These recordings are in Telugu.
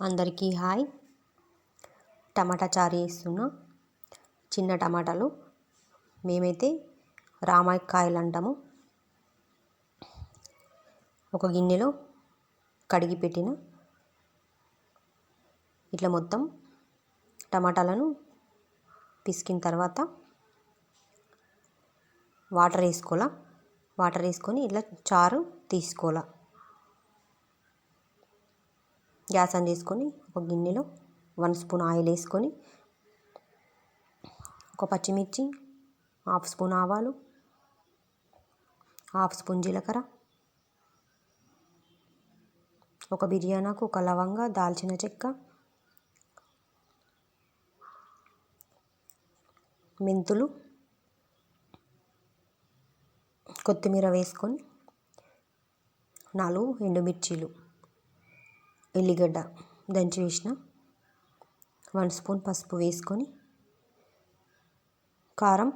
అందరికీ హాయ్. టమాటా చారు వేస్తున్నా చిన్న టమాటాలు. మేమైతే రామాయకాయలు అంటాము. ఒక గిన్నెలో కడిగి పెట్టిన. ఇట్లా మొత్తం టమాటాలను పిసికిన తర్వాత వాటర్ వేసుకోవాలా? వాటర్ వేసుకొని ఇట్లా చారు తీసుకోవాలా? గ్యాస్ ఆన్ చేసుకొని ఒక గిన్నెలో వన్ స్పూన్ ఆయిల్ వేసుకొని ఒక పచ్చిమిర్చి హాఫ్ స్పూన్ ఆవాలు హాఫ్ స్పూన్ జీలకర్ర ఒక బిర్యానాకు ఒక లవంగా దాల్చిన చెక్క మెంతులు కొత్తిమీర వేసుకొని నాలుగు ఎండుమిర్చీలు. ఎల్లిగడ్డ దంచి వేసిన. వన్ స్పూన్ పసుపు వేసుకొని కారం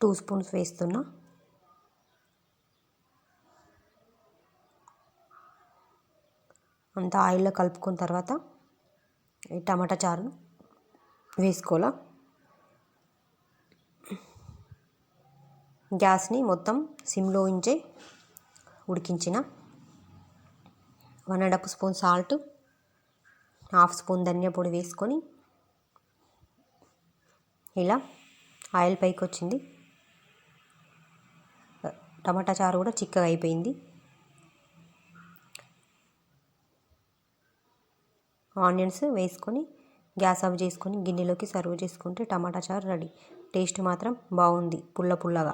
టూ స్పూన్స్ వేస్తున్నా. అంతా ఆయిల్లో కలుపుకున్న తర్వాత ఈ టమాటా చారును వేసుకోవాలా. గ్యాస్ని మొత్తం సిమ్లో ఉంచే ఉడికించిన one and half spoon salt half spoon ధనియా పొడి వేసుకొని ఇలా ఆయిల్ పైకి వచ్చింది. టమాటా చారు కూడా చిక్కగా అయిపోయింది. ఆనియన్స్ వేసుకొని గ్యాస్ ఆఫ్ చేసుకొని గిన్నెలోకి సర్వ్ చేసుకుంటే టమాటా చారు రెడీ. టేస్ట్ మాత్రం బాగుంది పుల్ల పుల్లగా.